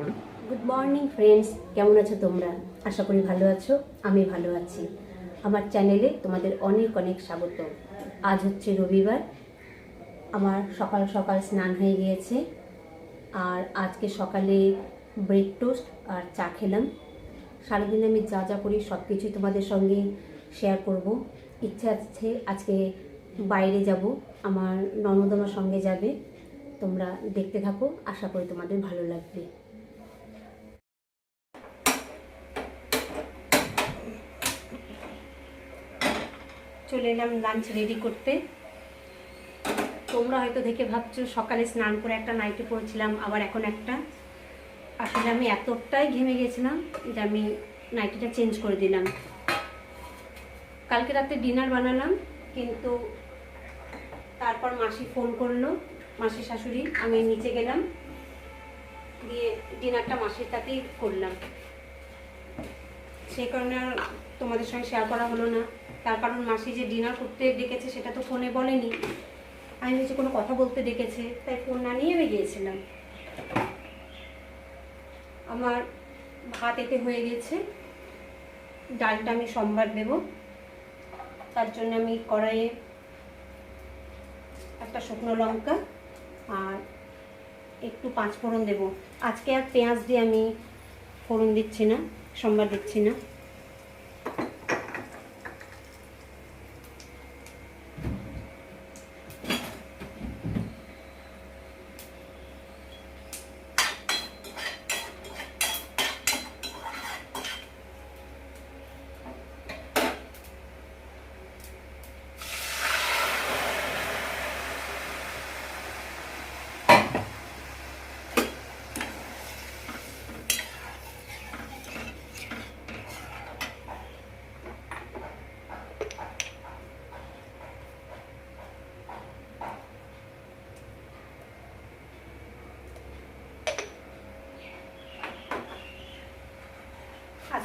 Good morning friends কেমন আছো তোমরা? আশা করি ভালো আছো। আমি ভালো আছি। আমার চ্যানেলে তোমাদের অনেক অনেক স্বাগত। আজ হচ্ছে রবিবার। আমার সকাল সকাল স্নান হয়ে গিয়েছে। আর আজকে সকালে ব্রেড টোস্ট আর চা খেলাম। সারাদিন আমি যা যা করি সব কিছুই তোমাদের সঙ্গে শেয়ার করব। ইচ্ছা আছে আজকে বাইরে যাব। আমার ননদ আমার সঙ্গে যাবে। তোমরা দেখতে থাকো। আশা করি তোমাদের ভালো লাগবে। চলে এলাম লাঞ্চ রেডি করতে। তোমরা হয়তো দেখে ভাবছ, সকালে স্নান করে একটা নাইটি পরেছিলাম আবার এখন একটা। আসলে আমি এতটাই ঘেমে গেছিলাম যে আমি নাইটিটা চেঞ্জ করে দিলাম। কালকে রাতে ডিনার বানালাম, কিন্তু তারপর মাসি ফোন করল, মাসির শাশুড়ি, আমি নিচে গেলাম, দিয়ে ডিনারটা মাসির তাতেই করলাম। সেই কারণে আর তোমাদের সঙ্গে শেয়ার করা হলো না। তার কারণ মাসি যে ডিনার করতে ডেকেছে সেটা তো ফোনে বলেনি। আমি ভেবেছি কোনো কথা বলতে ডেকেছে? তাই ফোন না নিয়ে আমি গিয়েছিলাম। আমার ভাত এতে হয়ে গেছে। ডালটা আমি সোমবার দেব। তার জন্য আমি কড়াইয়ে একটা শুকনো লঙ্কা আর একটু পাঁচ ফোড়ন দেবো। আজকে আর পেঁয়াজ দিয়ে আমি ফোড়ন দিচ্ছি না সোমবার দিচ্ছি না।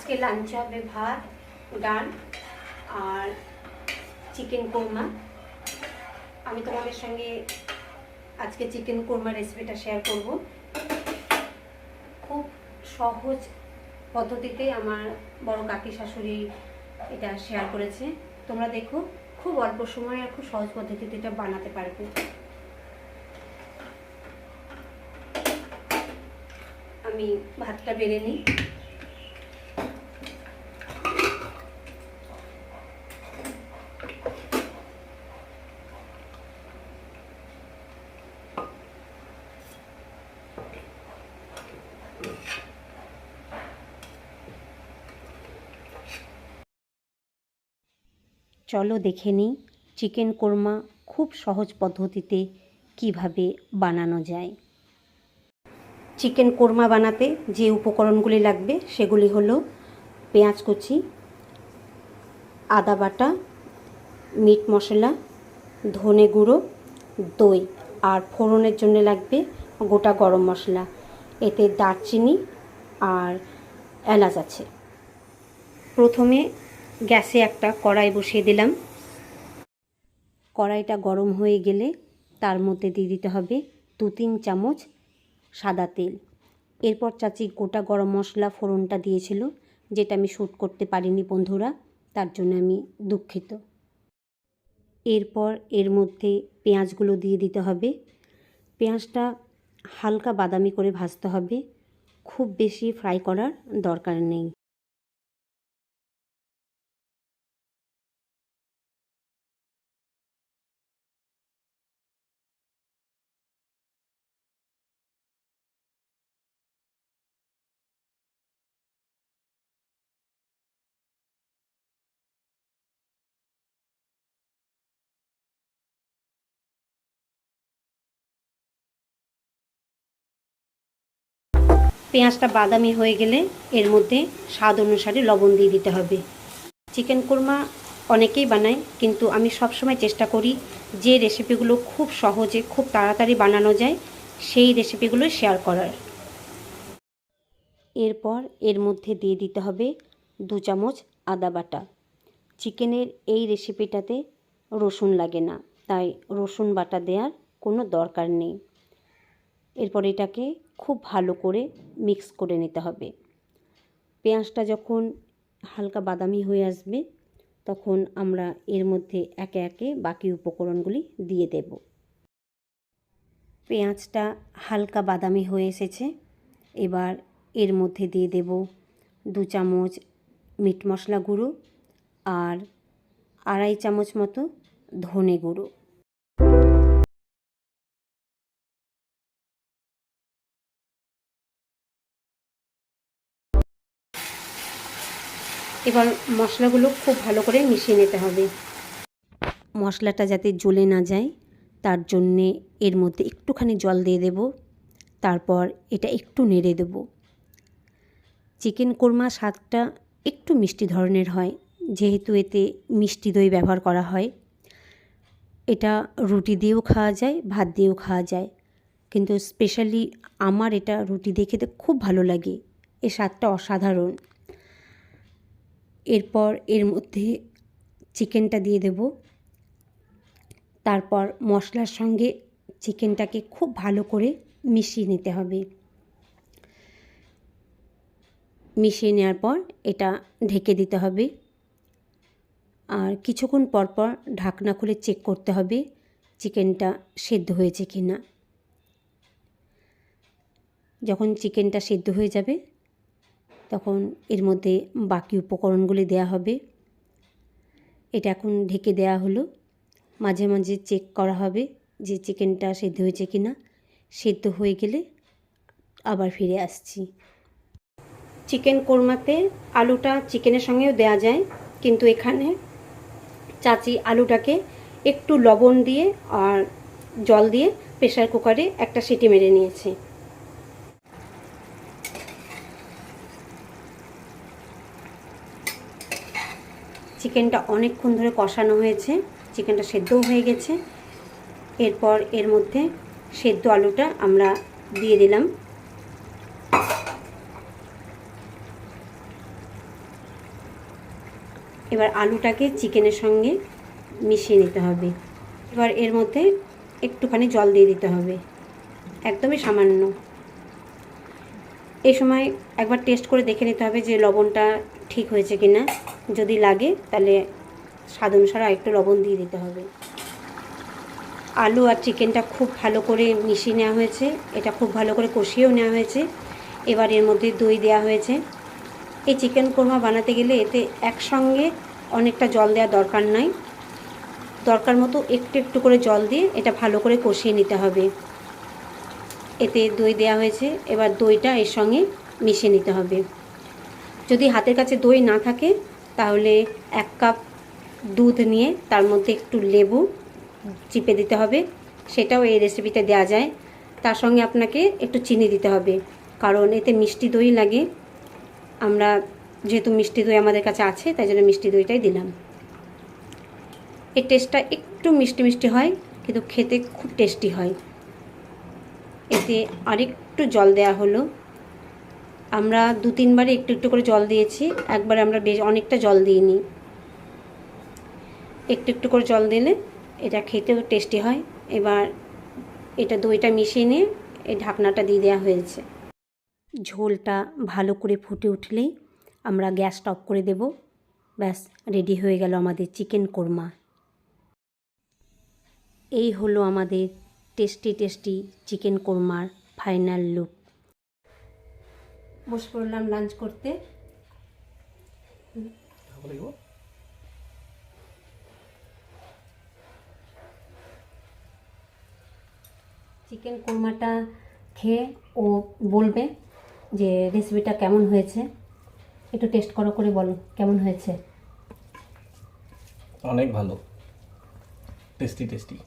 আজকে লাঞ্চে হবে ভাত ডাল আর চিকেন কোরমা আমি তোমাদের সঙ্গে আজকে চিকেন কোরমা রেসিপিটা শেয়ার করব। খুব সহজ পদ্ধতিতে আমার বড় কাকি শাশুড়ি এটা শেয়ার করেছে। তোমরা দেখো, খুব অল্প সময়ে আর খুব সহজ পদ্ধতিতে এটা বানাতে পারবে। আমি ভাতটা বেড়ে নিই। চলো দেখে নিই চিকেন কোরমা খুব সহজ পদ্ধতিতে কীভাবে বানানো যায়। চিকেন কোরমা বানাতে যে উপকরণগুলি লাগবে সেগুলি হলো পেঁয়াজ কুচি, আদা বাটা, মিট মশলা, ধনে গুঁড়ো, দই আর ফোড়নের জন্য লাগবে গোটা গরম মশলা। এতে দারচিনি আর এলাচ আছে। প্রথমে গ্যাসে একটা কড়াই বসিয়ে দিলাম। কড়াইটা গরম হয়ে গেলে তার মধ্যে দিয়ে দিতে হবে দু তিন চামচ সাদা তেল। এরপর চাচি গোটা গরম মশলা ফোড়নটা দিয়েছিল, যেটা আমি শ্যুট করতে পারিনি বন্ধুরা, তার জন্য আমি দুঃখিত। এরপর এর মধ্যে পেঁয়াজগুলো দিয়ে দিতে হবে। পেঁয়াজটা হালকা বাদামি করে ভাজতে হবে। খুব বেশি ফ্রাই করার দরকার নেই। পেঁয়াজটা বাদামি হয়ে গেলে এর মধ্যে স্বাদ অনুসারে লবণ দিয়ে দিতে হবে। চিকেন কোরমা অনেকেই বানায়, কিন্তু আমি সবসময় চেষ্টা করি যে রেসিপিগুলো খুব সহজে, খুব তাড়াতাড়ি বানানো যায়, সেই রেসিপিগুলো শেয়ার করার। এরপর এর মধ্যে দিয়ে দিতে হবে দু চামচ আদা বাটা। চিকেনের এই রেসিপিটাতে রসুন লাগে না, তাই রসুন বাটা দেওয়ার কোনো দরকার নেই। এরপর এটাকে খুব ভালো করে মিক্স করে নিতে হবে। পেঁয়াজটা যখন হালকা বাদামি হয়ে আসবে, তখন আমরা এর মধ্যে একে একে বাকি উপকরণগুলি দিয়ে দেব। পেঁয়াজটা হালকা বাদামি হয়ে এসেছে। এবার এর মধ্যে দিয়ে দেব দু চামচ মিট মশলা গুঁড়ো আর আড়াই চামচ মতো ধনে গুঁড়ো। এবার মশলাগুলো খুব ভালো করে মিশিয়ে নিতে হবে। মশলাটা যাতে জ্বলে না যায়, তার জন্যে এর মধ্যে একটুখানি জল দিয়ে দেব, তারপর এটা একটু নেড়ে দেব। চিকেন কোরমা স্বাদটা একটু মিষ্টি ধরনের হয়, যেহেতু এতে মিষ্টি দই ব্যবহার করা হয়। এটা রুটি দিয়েও খাওয়া যায়, ভাত দিয়েও খাওয়া যায়। কিন্তু স্পেশালি আমার এটা রুটি দিয়ে খেতে খুব ভালো লাগে, এ স্বাদটা অসাধারণ। এরপর এর মধ্যে চিকেনটা দিয়ে দেব। তারপর মশলার সঙ্গে চিকেনটাকে খুব ভালো করে মিশিয়ে নিতে হবে। মিশিয়ে নেওয়ার পর এটা ঢেকে দিতে হবে। আর কিছুক্ষণ পর পর ঢাকনা খুলে চেক করতে হবে চিকেনটা সেদ্ধ হয়েছে কি না যখন চিকেনটা সেদ্ধ হয়ে যাবে তখন এর মধ্যে বাকি উপকরণগুলি দেয়া হবে। এটা এখন ঢেকে দেয়া হলো। মাঝে মাঝে চেক করা হবে যে চিকেনটা সেদ্ধ হয়েছে কি না সেদ্ধ হয়ে গেলে আবার ফিরে আসছি। চিকেন কোরমাতে আলুটা চিকেনের সঙ্গেও দেয়া যায়, কিন্তু এখানে চাচি আলুটাকে একটু লবণ দিয়ে আর জল দিয়ে প্রেশার কুকারে একটা সিটি মেরে নিয়েছে। চিকেনটা অনেকক্ষণ ধরে কষানো হয়েছে। চিকেনটা সেদ্ধও হয়ে গেছে। এরপর এর মধ্যে সেদ্ধ আলুটা আমরা দিয়ে দিলাম। এবার আলুটাকে চিকেনের সঙ্গে মিশিয়ে নিতে হবে। এবার এর মধ্যে একটুখানি জল দিয়ে দিতে হবে। একদমই সামান্য। এই সময় একবার টেস্ট করে দেখে নিতে হবে যে লবণটা ঠিক হয়েছে কি না যদি লাগে, তাহলে স্বাদ অনুসারে একটু লবণ দিয়ে দিতে হবে। আলু আর চিকেনটা খুব ভালো করে মিশিয়ে নেওয়া হয়েছে। এটা খুব ভালো করে কষিয়েও নেওয়া হয়েছে। এবার এর মধ্যে দই দেওয়া হয়েছে। এই চিকেন কোরমা বানাতে গেলে এতে একসঙ্গে অনেকটা জল দেওয়ার দরকার নাই। দরকার মতো একটু একটু করে জল দিয়ে এটা ভালো করে কষিয়ে নিতে হবে। এতে দই দেওয়া হয়েছে। এবার দইটা এর সঙ্গে মিশিয়ে নিতে হবে। যদি হাতের কাছে দই না থাকে তাহলে এক কাপ দুধ নিয়ে তার মধ্যে একটু লেবু চিপে দিতে হবে। সেটাও এই রেসিপিতে দেওয়া যায়। তার সঙ্গে আপনাকে একটু চিনি দিতে হবে। কারণ এতে মিষ্টি দই লাগে। আমরা যেহেতু মিষ্টি দই আমাদের কাছে আছে, তাই জন্য মিষ্টি দইটাই দিলাম। এর টেস্টটা একটু মিষ্টি মিষ্টি হয়, কিন্তু খেতে খুব টেস্টি হয়। এতে আরেকটু জল দেওয়া হলো। আমরা দু তিনবারে একটু একটু করে জল দিয়েছি, একবার আমরা বেশ অনেকটা জল দিইনি। একটু একটু করে জল দিলে এটা খেতেও টেস্টি হয়। এবার এটা দইটা মিশিয়ে নিয়ে এই ঢাকনাটা দিয়ে দেওয়া হয়েছে। ঝোলটা ভালো করে ফুটে উঠলেই আমরা গ্যাসটা অফ করে দেব। ব্যাস, রেডি হয়ে গেল আমাদের চিকেন কোরমা। এই হলো আমাদের টেস্টি টেস্টি চিকেন কোরমার ফাইনাল লুক বসে পড়লাম লাঞ্চ করতে। চিকেন কোরমাটা খেয়ে ও বলবে যে রেসিপিটা কেমন হয়েছে। একটু টেস্ট করো করে বলো কেমন হয়েছে? অনেক ভালো। টেস্টি টেস্টি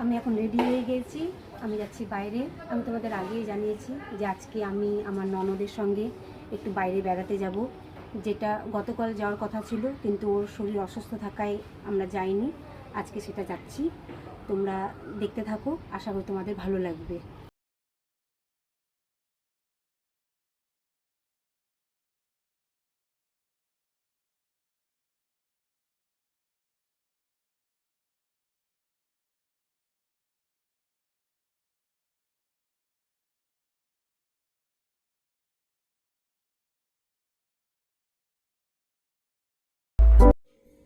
আমি এখন রেডি হয়ে গেছি। আমি যাচ্ছি বাইরে। আমি তোমাদের আগেই জানিয়েছি যে আজকে আমি আমার ননদের সঙ্গে একটু বাইরে বেড়াতে যাব, যেটা গতকাল যাওয়ার কথা ছিল, কিন্তু ওর শরীর অসুস্থ থাকায় আমরা যাইনি। আজকে সেটা যাচ্ছি। তোমরা দেখতে থাকো, আশা করি তোমাদের ভালো লাগবে।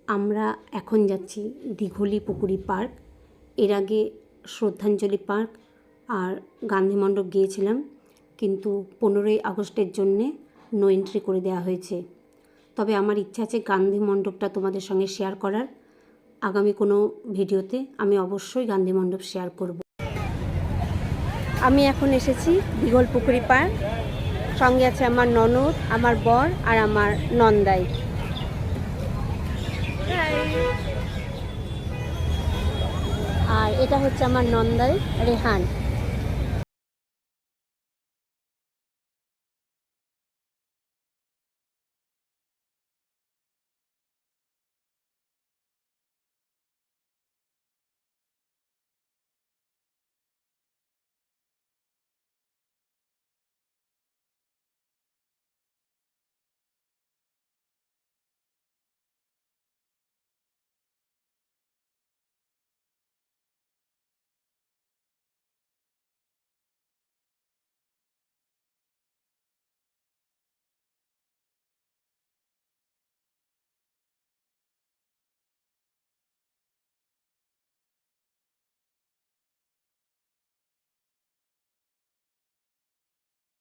আমরা এখন যাচ্ছি দিঘলি পুকুরি পার্ক। এর আগে শ্রদ্ধাঞ্জলি পার্ক আর গান্ধী মণ্ডপ গিয়েছিলাম, কিন্তু পনেরোই আগস্টের জন্যে নো এন্ট্রি করে দেওয়া হয়েছে। তবে আমার ইচ্ছা আছে গান্ধী মণ্ডপটা তোমাদের সঙ্গে শেয়ার করার। আগামী কোনো ভিডিওতে আমি অবশ্যই গান্ধী মণ্ডপ শেয়ার করব। আমি এখন এসেছি দিঘল পুকুরি পার্ক। সঙ্গে আছে আমার ননদ, আমার বর আর আমার নন্দাই। আর এটা হচ্ছে আমার নন্দাই রেহান।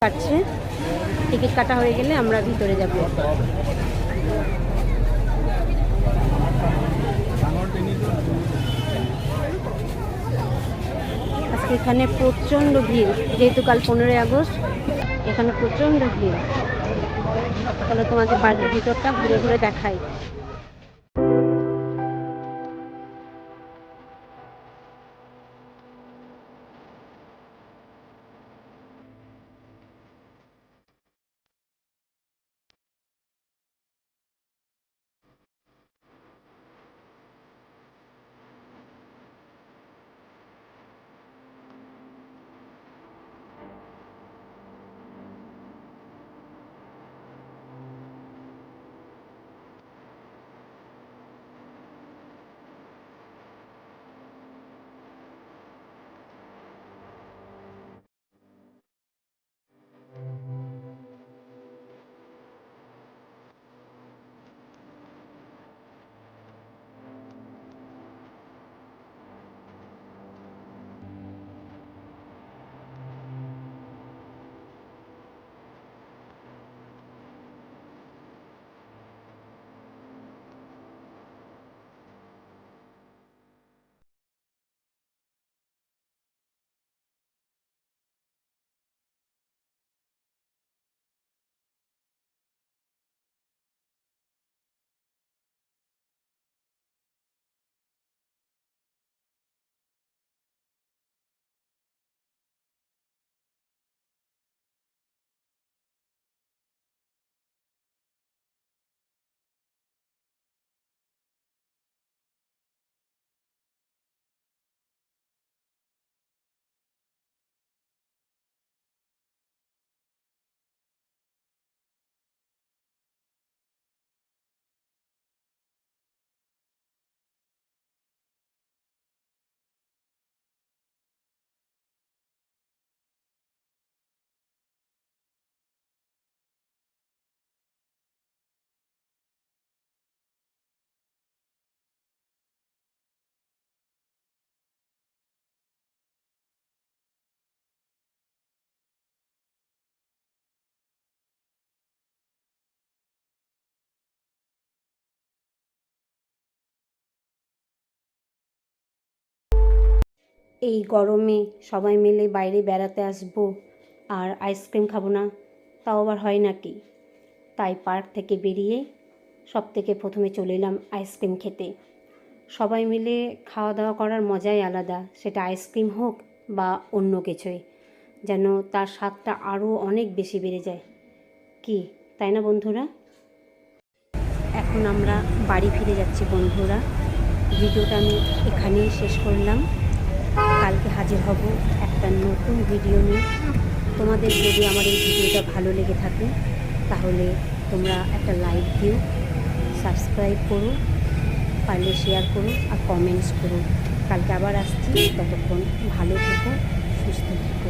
কাটছে। টিকিট কাটা হয়ে গেলে আমরা ভিতরে যাব। আজকে এখানে প্রচণ্ড ভিড়, যেহেতু কাল পনেরোই আগস্ট, এখানে প্রচণ্ড ভিড়। তাহলে তোমাদের বাড়ির ভিতরটা ঘুরে ঘুরে দেখাই। এই গরমে সবাই মিলে বাইরে বেড়াতে আসব আর আইসক্রিম খাব না, তাও আবার হয় নাকি? তাই পার্ক থেকে বেরিয়ে সব থেকে প্রথমে চলে এলাম আইসক্রিম খেতে। সবাই মিলে খাওয়া দাওয়া করার মজাই আলাদা, সেটা আইসক্রিম হোক বা অন্য কিছুই, যেন তার স্বাদটা আরও অনেক বেশি বেড়ে যায়। কি, তাই না বন্ধুরা? এখন আমরা বাড়ি ফিরে যাচ্ছি বন্ধুরা। ভিডিওটা আমি এখানেই শেষ করলাম। কালকে হাজির হব একটা নতুন ভিডিও নিয়ে। তোমাদের যদি আমার এই ভিডিওটা ভালো লেগে থাকে, তাহলে তোমরা একটা লাইক দিও সাবস্ক্রাইব করো, পারলে শেয়ার করো আর কমেন্টস করো। কালকে আবার আসছি, ততক্ষণ ভালো থেকো, সুস্থ থেকো।